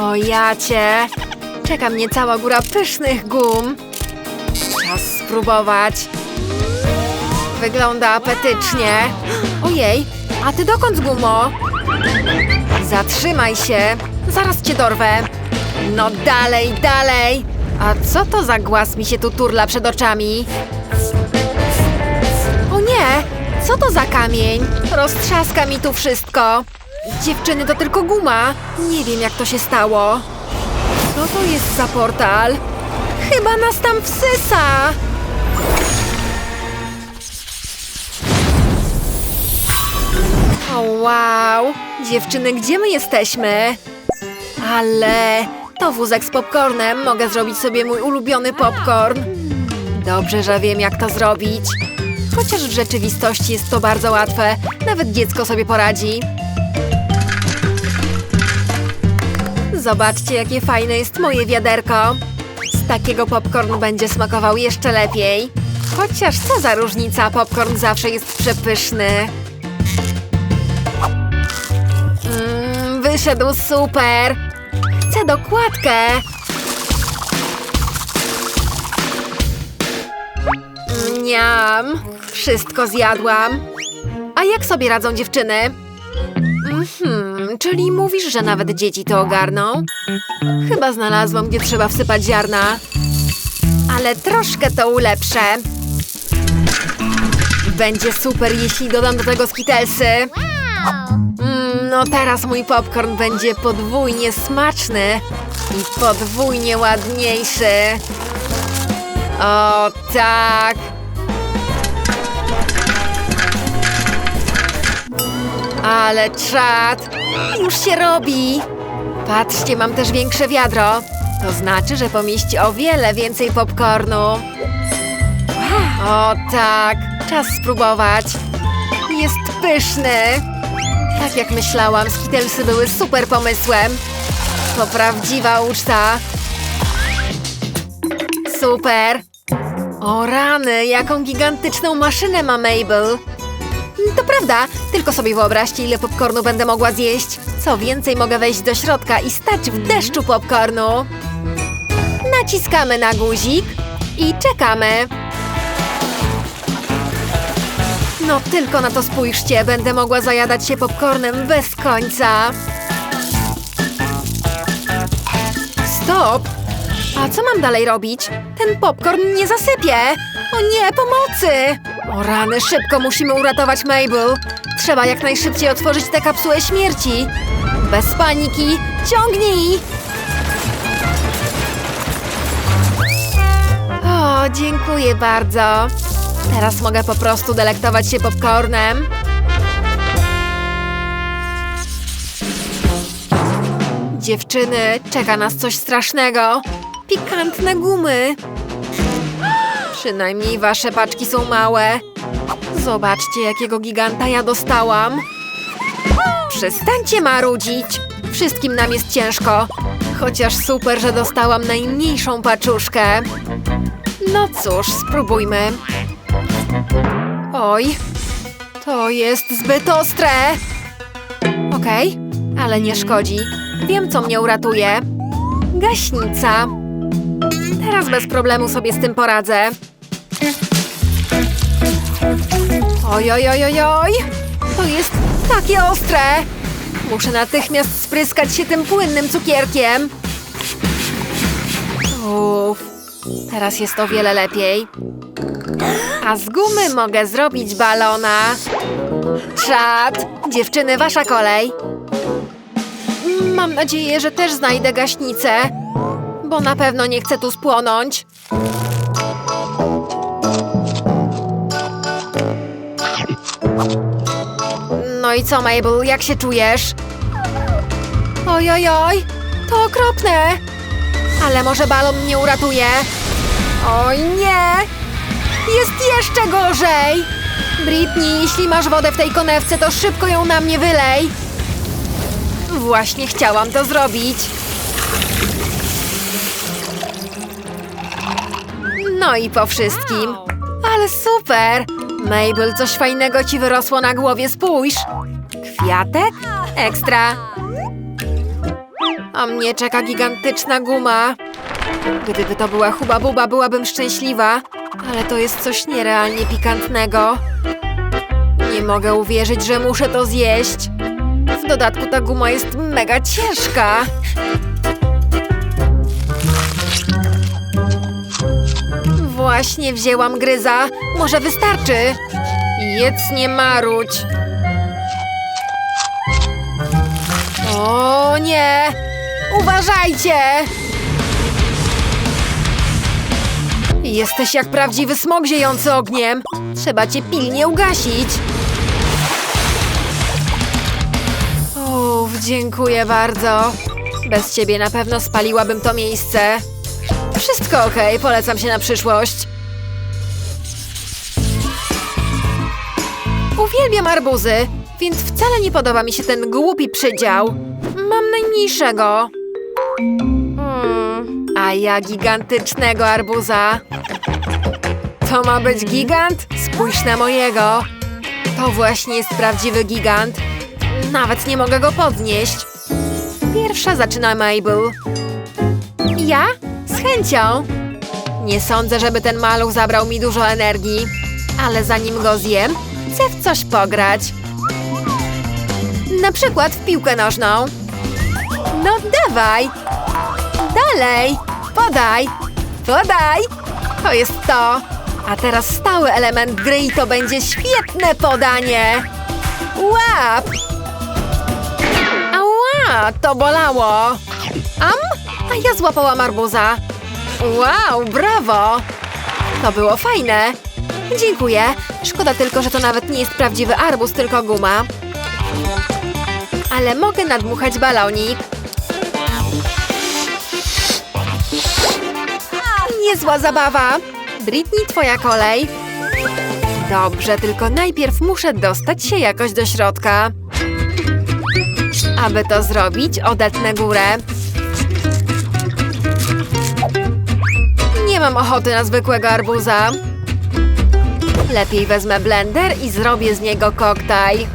O! Czeka mnie cała góra pysznych gum. Czas spróbować. Wygląda apetycznie. Ojej, a ty dokąd, gumo? Zatrzymaj się. Zaraz cię dorwę. No dalej, dalej. A co to za głaz mi się tu turla przed oczami? O nie! Co to za kamień? Roztrzaska mi tu wszystko. Dziewczyny, to tylko guma. Nie wiem, jak to się stało. Co to jest za portal? Chyba nas tam wsysa. O wow! Dziewczyny, gdzie my jesteśmy? Ale to wózek z popcornem. Mogę zrobić sobie mój ulubiony popcorn. Dobrze, że wiem, jak to zrobić. Chociaż w rzeczywistości jest to bardzo łatwe. Nawet dziecko sobie poradzi. Zobaczcie, jakie fajne jest moje wiaderko. Z takiego popcornu będzie smakował jeszcze lepiej. Chociaż co za różnica, popcorn zawsze jest przepyszny. Mmm, wyszedł super. Chcę dokładkę. Niam. Wszystko zjadłam. A jak sobie radzą dziewczyny? Mhm, czyli mówisz, że nawet dzieci to ogarną? Chyba znalazłam, gdzie trzeba wsypać ziarna. Ale troszkę to ulepszę. Będzie super, jeśli dodam do tego skitelsy. Mm, no teraz mój popcorn będzie podwójnie smaczny i podwójnie ładniejszy. O tak! Ale czad! Już się robi! Patrzcie, mam też większe wiadro. To znaczy, że pomieści o wiele więcej popcornu. O tak! Czas spróbować. Jest pyszny! Tak jak myślałam, skitelsy były super pomysłem. To prawdziwa uczta. Super! O rany, jaką gigantyczną maszynę ma Mabel! To prawda, tylko sobie wyobraźcie, ile popcornu będę mogła zjeść. Co więcej, mogę wejść do środka i stać w deszczu popcornu. Naciskamy na guzik i czekamy. No tylko na to spójrzcie, będę mogła zajadać się popcornem bez końca. Stop! A co mam dalej robić? Ten popcorn nie zasypie! O nie, pomocy! O rany, szybko musimy uratować Mabel. Trzeba jak najszybciej otworzyć tę kapsułę śmierci. Bez paniki, ciągnij! O, dziękuję bardzo. Teraz mogę po prostu delektować się popcornem. Dziewczyny, czeka nas coś strasznego. Pikantne gumy. Przynajmniej wasze paczki są małe. Zobaczcie, jakiego giganta ja dostałam. Przestańcie marudzić. Wszystkim nam jest ciężko. Chociaż super, że dostałam najmniejszą paczuszkę. No cóż, spróbujmy. Oj, to jest zbyt ostre. Okej, ale nie szkodzi. Wiem, co mnie uratuje. Gaśnica. Teraz bez problemu sobie z tym poradzę. Oj, oj, oj, oj, oj. To jest takie ostre. Muszę natychmiast spryskać się tym płynnym cukierkiem. Uff, teraz jest o wiele lepiej. A z gumy mogę zrobić balona. Czad! Dziewczyny, wasza kolej. Mam nadzieję, że też znajdę gaśnicę, bo na pewno nie chcę tu spłonąć. No i co, Mabel, jak się czujesz? Oj, oj, oj, to okropne. Ale może balon mnie uratuje? Oj, nie! Jest jeszcze gorzej! Britney, jeśli masz wodę w tej konewce, to szybko ją na mnie wylej. Właśnie chciałam to zrobić. No i po wszystkim. Ale super! Mabel, coś fajnego ci wyrosło na głowie, spójrz. Kwiatek? Ekstra. A mnie czeka gigantyczna guma. Gdyby to była Huba Buba, byłabym szczęśliwa. Ale to jest coś nierealnie pikantnego. Nie mogę uwierzyć, że muszę to zjeść. W dodatku ta guma jest mega ciężka. Właśnie wzięłam gryza. Może wystarczy. Jedz nie maruć. O nie! Uważajcie! Jesteś jak prawdziwy smok ziejący ogniem. Trzeba cię pilnie ugasić. Uff, dziękuję bardzo. Bez ciebie na pewno spaliłabym to miejsce. Wszystko okej, polecam się na przyszłość. Uwielbiam arbuzy, więc wcale nie podoba mi się ten głupi przydział. Mam najmniejszego. Hmm, a ja gigantycznego arbuza. To ma być gigant? Spójrz na mojego. To właśnie jest prawdziwy gigant. Nawet nie mogę go podnieść. Pierwsza zaczyna Mabel. Ja? Chęcią. Nie sądzę, żeby ten maluch zabrał mi dużo energii. Ale zanim go zjem, chcę w coś pograć. Na przykład w piłkę nożną. No dawaj! Dalej! Podaj! Podaj! To jest to! A teraz stały element gry i to będzie świetne podanie! Łap! Ała! To bolało! Am? A ja złapałam arbuza. Wow, brawo! To było fajne. Dziękuję. Szkoda tylko, że to nawet nie jest prawdziwy arbuz, tylko guma. Ale mogę nadmuchać balonik. Niezła zabawa. Britney, twoja kolej. Dobrze, tylko najpierw muszę dostać się jakoś do środka. Aby to zrobić, odetnę górę. Nie mam ochoty na zwykłego arbuza. Lepiej wezmę blender i zrobię z niego koktajl.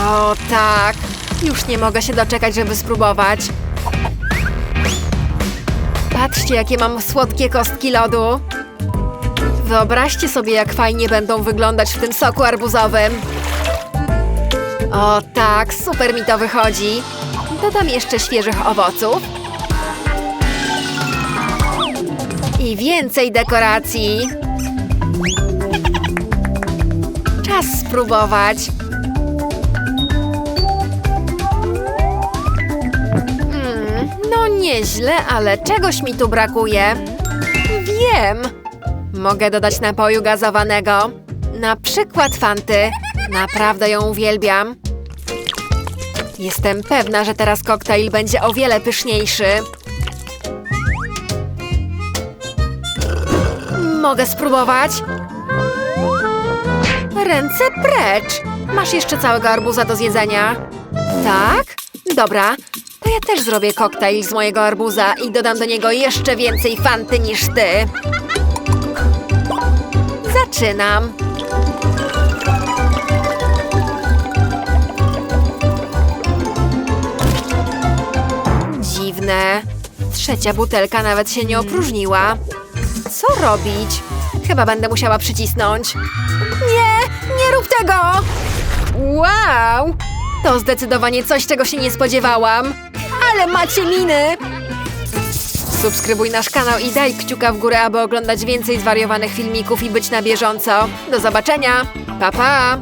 O tak! Już nie mogę się doczekać, żeby spróbować. Patrzcie, jakie mam słodkie kostki lodu. Wyobraźcie sobie, jak fajnie będą wyglądać w tym soku arbuzowym. O tak, super mi to wychodzi. Dodam jeszcze świeżych owoców. I więcej dekoracji. Czas spróbować. Mm, no nieźle, ale czegoś mi tu brakuje. Wiem. Mogę dodać napoju gazowanego. Na przykład fanty. Naprawdę ją uwielbiam. Jestem pewna, że teraz koktajl będzie o wiele pyszniejszy. Mogę spróbować? Ręce precz! Masz jeszcze całego arbuza do zjedzenia. Tak? Dobra. To ja też zrobię koktajl z mojego arbuza i dodam do niego jeszcze więcej fanty niż ty. Zaczynam. Trzecia butelka nawet się nie opróżniła. Co robić? Chyba będę musiała przycisnąć. Nie, nie rób tego! Wow! To zdecydowanie coś, czego się nie spodziewałam. Ale macie miny! Subskrybuj nasz kanał i daj kciuka w górę, aby oglądać więcej zwariowanych filmików i być na bieżąco. Do zobaczenia! Pa, pa!